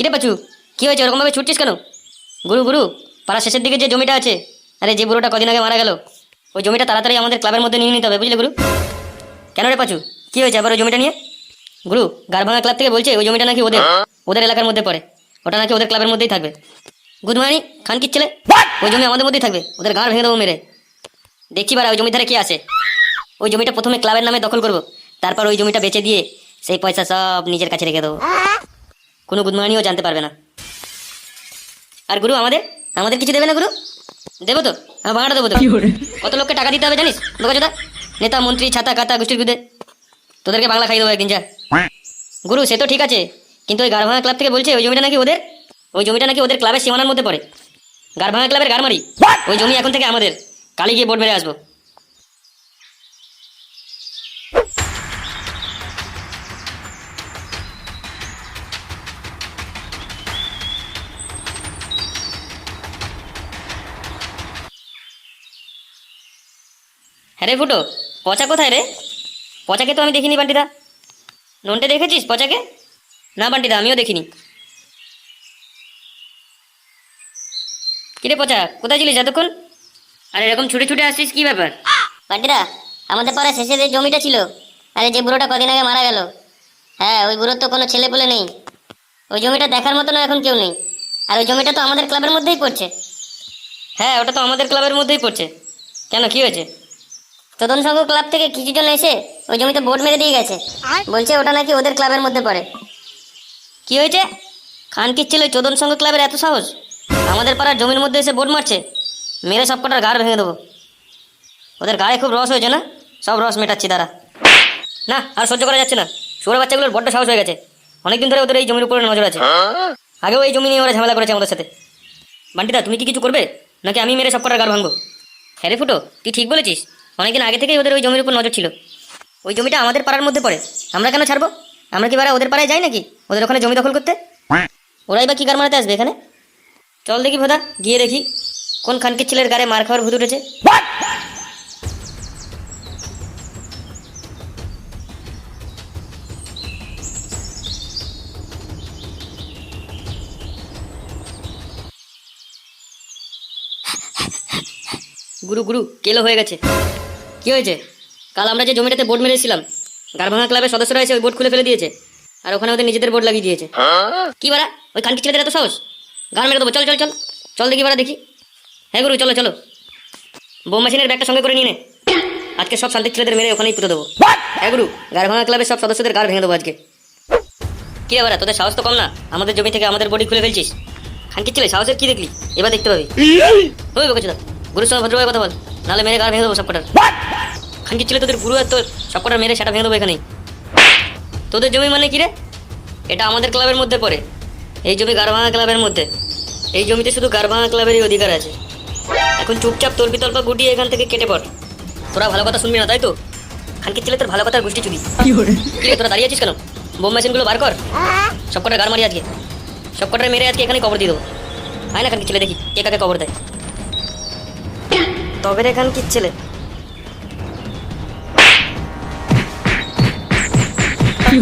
কিরে পাচু কি হয়েছে? ওরকমভাবে ছুটছিস কেন? গুরু গুরু পাড়া শেষের দিকে যে জমিটা আছে আরে যে বুড়োটা কদিন আগে মারা গেল ওই জমিটা তাড়াতাড়ি আমাদের ক্লাবের মধ্যে নিয়ে নিতে হবে বুঝলে গুরু? কেন রে পাচু কি হয়েছে আবার ওই জমিটা নিয়ে? গুরু গারভাঙা ক্লাব থেকে বলছে ওই জমিটা নাকি ওদের ওদের এলাকার মধ্যে পড়ে ওটা নাকি ওদের ক্লাবের মধ্যেই থাকবে। গুড মর্নিং খান কি ছেলে ওই জমি আমাদের মধ্যেই থাকবে ওদের গাঁড় ভেঙে দেবো মেরে। দেখি বারা ওই জমির ধারে কি আছে? ওই জমিটা প্রথমে ক্লাবের নামে দখল করব তারপর ওই জমিটা বেচে দিয়ে সেই পয়সা সব নিজের কাছে রেখে দেবো। কোনো গুদমানিও জানতে পারবে না। আর গুরু আমাদের? আমাদের কিছু দেবে না গুরু? দেবো তো? হ্যাঁ ভাড়াটা দেবো তো? কত লোককে টাকা দিতে হবে জানিস? বোকাচোদা নেতা মন্ত্রী ছাতা কাতা গোষ্ঠীর বিদে তোদেরকে বাংলা খাই দেবো একদিন যা। গুরু সে তো ঠিক আছে। কিন্তু ওই গারভাঙা ক্লাব থেকে বলছে ওই জমিটা নাকি ওদের? ওই জমিটা নাকি ওদের ক্লাবের সীমানার মধ্যে পড়ে। গারভাঙা ক্লাবের গারমারি ওই জমি এখন থেকে আমাদের। কালি গিয়ে বোর্ড মেরে আসব। হ্যাঁ রে ফুটো পচা কোথায় রে? পচাকে তো আমি দেখিনি বান্টিদা। ননটে দেখেছিস পচাকে? না বান্টিদা আমিও দেখিনি। কিরে পচা কোথায় ছিলিস এতক্ষণ? আর এরকম ছুটে ছুটে আসছিস কি ব্যাপার? পাটিরা আমাদের পাড়া শেষে যে জমিটা ছিল আরে যে বুড়োটা কদিন আগে মারা গেল হ্যাঁ ওই বুড়োর তো কোনো ছেলে পেলে নেই। ওই জমিটা দেখার মতো না এখন কেউ নেই। আর ওই জমিটা তো আমাদের ক্লাবের মধ্যেই পড়ছে। হ্যাঁ ওটা তো আমাদের ক্লাবের মধ্যেই পড়ছে। কেন কি হয়েছে? তদন সংঘ ক্লাব থেকে কিছু জন এসে ওই জমিতে বোর্ড মেরে দিয়ে গেছে। বলছে ওটা নাকি ওদের ক্লাবের মধ্যে পড়ে। কি হয়েছে? খানকির ছেলে চোদন সংঘ ক্লাবের এত সাহস? আমাদের পাড়ার জমির মধ্যে এসে বোর্ড মারছে। মেরে সব কটার গাড় ভেঙে দেবো। ওদের গায়ে খুব রস হয়েছে না? সব রস মেটাচ্ছি তারা না আর সহ্য করা যাচ্ছে না। শুয়োর বাচ্চাগুলোর বড্ড সাহস হয়ে গেছে। অনেকদিন ধরে ওদের এই জমির উপরে নজর আছে। আগেও এই জমি নিয়ে ওরা ঝামেলা করেছে আমাদের সাথে। বান্টিদা তুমি কি কিছু করবে? নাকি আমি মেরে সব কটার গাড় ভাঙবো? হ্যাঁ রে ফুটো তুই ঠিক বলেছিস? অনেকদিন আগে থেকেই ওদের ওই জমির উপর নজর ছিল। ওই জমিটা আমাদের পাড়ার মধ্যে পড়ে। আমরা কেন ছাড়বো? আমরা কি বারা ওদের পাড়ায় যাই নাকি? ওদের ওখানে জমি দখল করতে? ওরাই বা কি গার মারাতে আসবে এখানে? চল দেখি ভোদা, গিয়ে দেখি কোন খানকির ছেলের গায়ে মার খাওয়ার ভূত উঠেছে। গুরু গুরু, কেলো হয়ে গেছে। কি হয়েছে? কাল আমরা যে জমিটাতে বোর্ড মেরেছিলাম গারভাঙা ক্লাবের সদস্যরা এসে ওই বোর্ড খুলে ফেলে দিয়েছে আর ওখানে ওদের নিজেদের বোর্ড লাগিয়ে দিয়েছে। কি বারা ওই কানকি ছেলেদের এত সাহস? গান মেরে দেবো চল চল চল। চল দেখি বারা দেখি। হ্যাঁ গুরু চলো চলো। বোম মেশিনের ব্যাগটা সঙ্গে করে নিয়ে নে। আজকে সব শান্তির ছেলেদের মেরে ওখানেই পুঁতে দেবো। হ্যাঁ গুরু গারভাঙা ক্লাবের সব সদস্যদের গাড় ভেঙে দেবো আজকে। কি বারা তোদের সাহস তো কম না? আমাদের জমি থেকে আমাদের বডি খুলে ফেলছিস। খানকির ছেলে সাহসের কি দেখলি? এবার দেখতে পাবি। ওই বকেছিল গুরুর সঙ্গে ভদ্রভাবে কথা বল। নাহলে মেরে গাড় ভেঙে দেবো সব কটার খানকির ছেলে তোদের গুরু আর তোর সব কটার মেরে সেটা ভেঙে দেবো এখানেই। তোদের জমি মানে কি রে? এটা আমাদের ক্লাবের মধ্যে পড়ে। এই জমি গারভাঙা ক্লাবের মধ্যে। এই জমিতে শুধু গারভাঙা ক্লাবেরই অধিকার আছে। এখন চুপচাপ তোর বিতল্পা গুটিয়ে এখান থেকে কেটে পড়। তোরা ভালো কথা শুনবি না তাই তো? খানকির ছেলে তোর ভালো কথার গোষ্ঠী চুরি। কি রে, তোরা দাঁড়িয়ে আছিস কেন? বোম মেশিনগুলো বার কর। সব কটা গার মারি আজকে। সব কটা মেরে আজকে এখানে কবর দিয়ে দেবো। আয় না খানকির ছেলে দেখি কে কাকে কবর দেয়। তবে রেখান কি ছেলে? কি